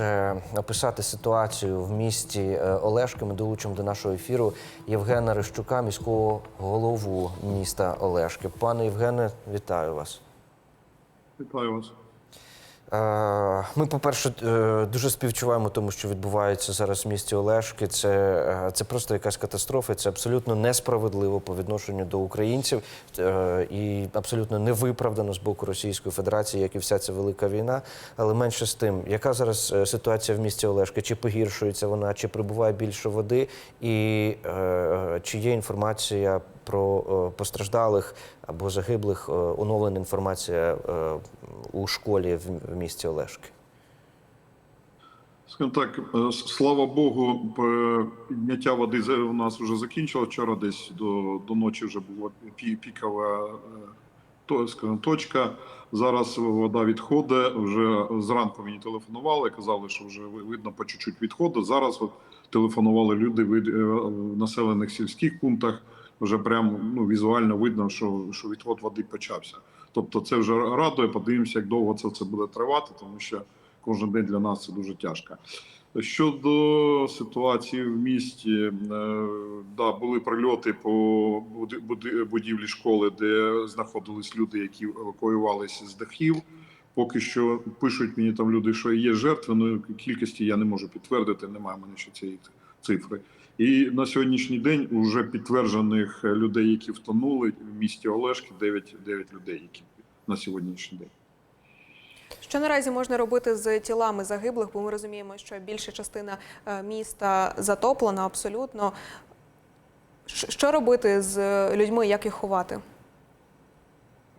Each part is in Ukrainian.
Е, Описати ситуацію в місті е, Олешки ми долучимо до нашого ефіру Євгена Рищука, міського голову міста Олешки. Пане Євгене, вітаю вас. Вітаю вас. Е, Ми, по-перше, е, дуже співчуваємо тому, що відбувається зараз в місті Олешки. Це, е, це просто якась катастрофа. Це абсолютно несправедливо по відношенню до українців і абсолютно невиправдано з боку Російської Федерації, як і вся ця велика війна. Але менше з тим, яка зараз ситуація в місті Олешки? Чи погіршується вона, чи прибуває більше води, і чи є інформація про е, постраждалих або загиблих, е, оновлена інформація е, у школі в, місті Олешки? Скажімо так, слава Богу, підняття води у нас вже закінчилось. Вчора десь до, до ночі вже була пікова то, скажімо, точка. Зараз вода відходить. Вже зранку мені телефонували, казали, що вже ви- видно по чуть-чуть відходу. Зараз от телефонували люди в населених сільських пунктах. Вже прям ну, візуально видно, що, що відход води почався. Тобто це вже радує. Подивимося, як довго це, це буде тривати, тому що кожен день для нас це дуже тяжко. Щодо ситуації в місті, е, да, були прильоти по будівлі школи, де знаходились люди, які евакуювалися з дахів. Поки що пишуть мені там люди, що є жертви, але кількості я не можу підтвердити, немає мене ще цієї цифри. І на сьогоднішній день вже підтверджених людей, які втонули в місті Олешки, 9, 9 людей, які на сьогоднішній день. Що наразі можна робити з тілами загиблих? Бо ми розуміємо, що більша частина е, міста затоплена абсолютно. Що робити з людьми, як їх ховати?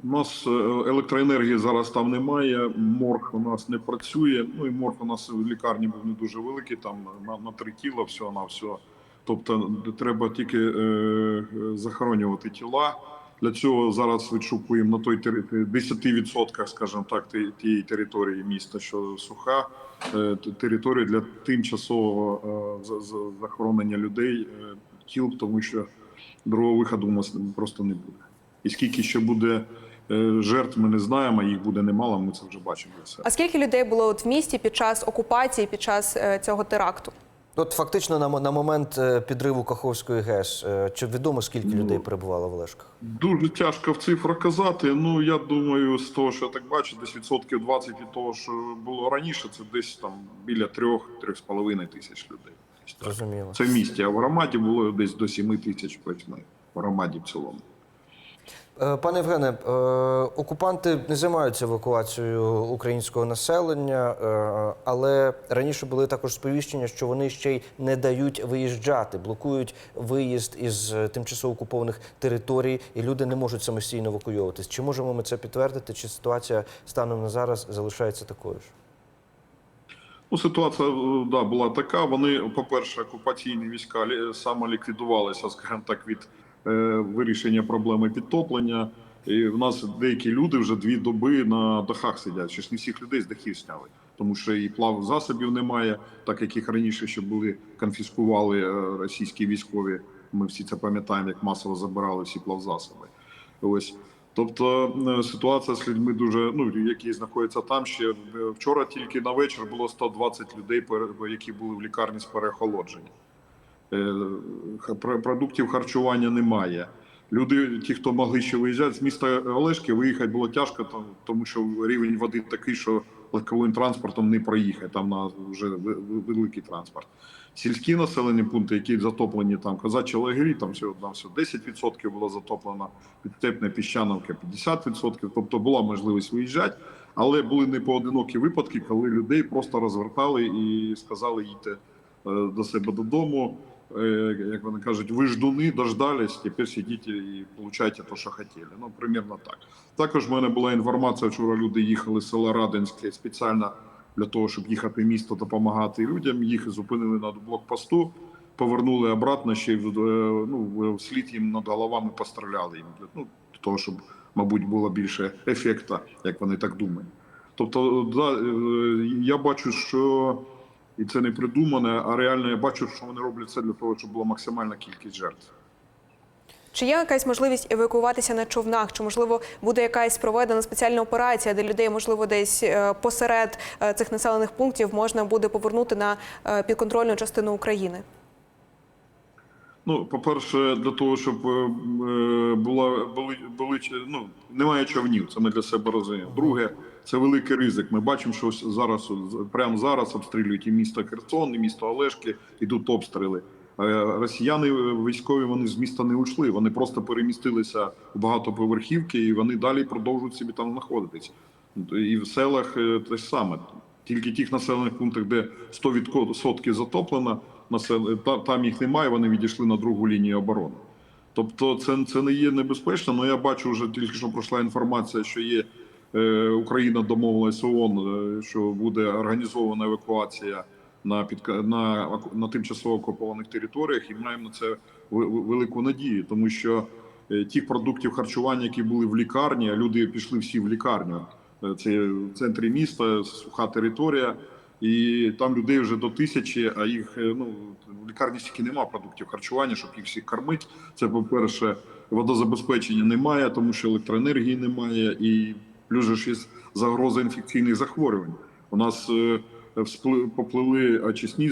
У нас е, електроенергії зараз там немає. Морг у нас не працює. Ну і морг у нас в лікарні був не дуже великий, там на, на три тіла, всього на все. Тобто треба тільки е, захоронювати тіла. Для цього зараз відшукуємо на той тери- 10%, скажімо так, ті- тієї території міста, що суха е, територія для тимчасового е, за- за- захоронення людей е, тіл, тому що другого виходу у нас просто не буде. І скільки ще буде е, жертв, ми не знаємо, їх буде немало, ми це вже бачимо себе. А скільки людей було от в місті під час окупації, під час е, цього теракту? От фактично на, на момент е, підриву Каховської ГЕС, е, чи відомо скільки людей перебувало в Олешках? Дуже тяжко в цифрах казати. Ну я думаю, з того, що я так бачу, десь відсотків 20 від того, що було раніше, це десь там біля трьох-трьох з половиною тисяч людей. Зрозуміло. Це в місті, а в громаді було десь до 7 тисяч. В громаді в цілому. Е, Пане Євгене, е, окупанти не займаються евакуацією українського населення, е, але раніше були також сповіщення, що вони ще й не дають виїжджати, блокують виїзд із тимчасово окупованих територій, і люди не можуть самостійно евакуйовуватись. Чи можемо ми це підтвердити? Чи ситуація станом на зараз залишається такою ж? Ну, ситуація да, була така. Вони, по-перше, окупаційні війська лі- самоліквідувалися, скажімо так, від вирішення проблеми підтоплення. І в нас деякі люди вже дві доби на дахах сидять. Ще ж не всіх людей з дахів сняли, тому що і плав засобів немає, так як їх раніше ще були конфіскували е, російські військові. Ми всі це пам'ятаємо, як масово забирали всі плавзасоби. Ось. Тобто е, ситуація з людьми дуже ну які знаходяться там. Ще е, вчора тільки на вечір було 120 людей, які були в лікарні з переохолодження. Е, Продуктів харчування немає. Люди, ті, хто могли ще виїжджати з міста Олешки, виїхати було тяжко, тому що рівень води такий, що легковим транспортом не проїхати. Там на вже великий транспорт. Сільські населені пункти, які затоплені там казачі лагері, там всього там все 10% було затоплено, підстепне піщановка 50%. Тобто була можливість виїжджати, але були непоодинокі випадки, коли людей просто розвертали і сказали їдьте е, до себе додому. Е, Як вони кажуть, ви ждуни дождались, тепер сидіть і получайте те, що хотіли. Ну, примірно так. Також в мене була інформація, вчора люди їхали з села Радинське спеціально для того, щоб їхати в місто допомагати людям. Їх зупинили на блокпосту, повернули обратно, ще й е, ну, вслід їм над головами постріляли їм. Ну, для того, щоб, мабуть, було більше ефекту, як вони так думають. Тобто, да, е, я бачу, що і це не придумане, а реально я бачу, що вони роблять це для того, щоб була максимальна кількість жертв. Чи є якась можливість евакуюватися на човнах? Чи можливо буде якась проведена спеціальна операція, де людей, можливо, десь е, посеред е, цих населених пунктів можна буде повернути на е, підконтрольну частину України? Ну, по-перше, для того, щоб е, е, була були, були ну, немає човнів, це ми для себе розуміємо. Друге, це великий ризик. Ми бачимо, що зараз прямо зараз обстрілюють і місто Херсон, і місто Олешки, ідуть обстріли. Е, Росіяни військові вони з міста не ушли. Вони просто перемістилися в багатоповерхівки, і вони далі продовжують собі там знаходитись. І в селах те ж саме. Тільки тих населених пунктах, де 100% затоплено, насел- там їх немає, вони відійшли на другу лінію оборони. Тобто це, це не є небезпечно, але я бачу вже тільки що пройшла інформація, що є е, Україна домовилась ООН, е, що буде організована евакуація на, підка- на, на тимчасово окупованих територіях, і маємо на це велику надію, тому що е, тих продуктів харчування, які були в лікарні, люди пішли всі в лікарню. Е, Це в центрі міста, суха територія, і там людей вже до тисячі, а їх е, ну в лікарні стільки немає продуктів харчування, щоб їх всіх кормити. Це по-перше, водозабезпечення немає, тому що електроенергії немає, і плюс ж є загроза інфекційних захворювань. У нас е, поплили очисні е,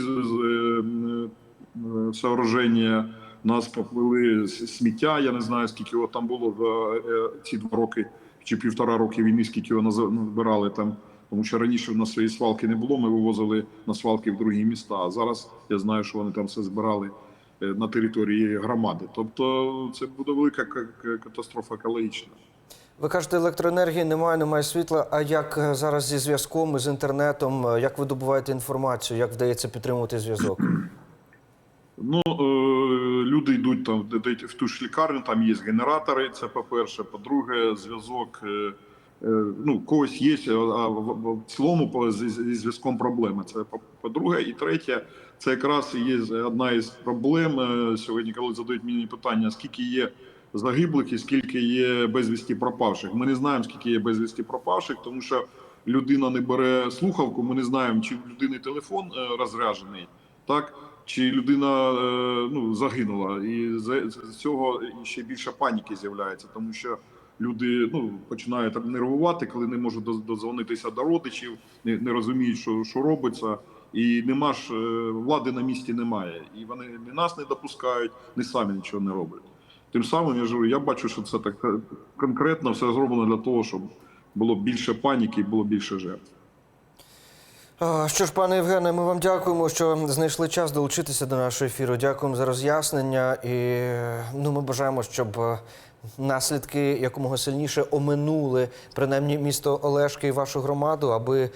сооруження, у нас поплили сміття. Я не знаю, скільки його там було е, ці два роки чи півтора роки війни, скільки його назбирали там. Тому що раніше в нас своєї свалки не було, ми вивозили на свалки в другі міста. А зараз я знаю, що вони там все збирали е, на території громади. Тобто це буде велика катастрофа екологічна. Ви кажете, електроенергії немає, немає світла. А як е, зараз зі зв'язком, з інтернетом? Е, Як ви добуваєте інформацію? Як вдається підтримувати зв'язок? Ну люди йдуть там, в ту ж лікарню, там є генератори. Це по-перше. По-друге, зв'язок. Е, е, ну, когось є, а в, цілому зі, зв'язком проблеми. Це по- по-друге. І третє, це якраз є одна із проблем е, сьогодні, коли задають мені питання, скільки є загиблих і скільки є безвісті пропавших. Ми не знаємо, скільки є безвісті пропавших, тому що людина не бере слухавку. Ми не знаємо, чи в людини телефон е, розряджений, так чи людина е, ну, загинула. І з цього ще більше паніки з'являється, тому що люди ну, починають нервувати, коли не можуть доз- дозвонитися до родичів, не, не розуміють, що, що робиться. І нема ж е, влади на місці немає. І вони ні нас не допускають, ні самі нічого не роблять. Тим самим я ж я бачу, що це так е, конкретно все зроблено для того, щоб було більше паніки було більше жертв. Що ж, пане Євгене, ми вам дякуємо, що знайшли час долучитися до нашого ефіру. Дякуємо за роз'яснення. І ну, ми бажаємо, щоб е, наслідки якомога сильніше оминули принаймні місто Олешки і вашу громаду, аби,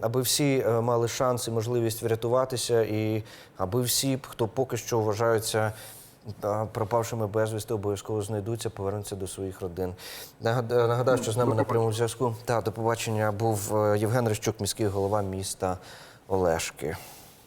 аби всі е, мали шанс і можливість врятуватися, і аби всі, хто поки що вважаються. е, Пропавшими безвісти обов'язково знайдуться, повернуться до своїх родин. Нагад- Нагадаю, що з нами на прямому зв'язку та до побачення був е, Євген Рищук, міський голова міста Олешки.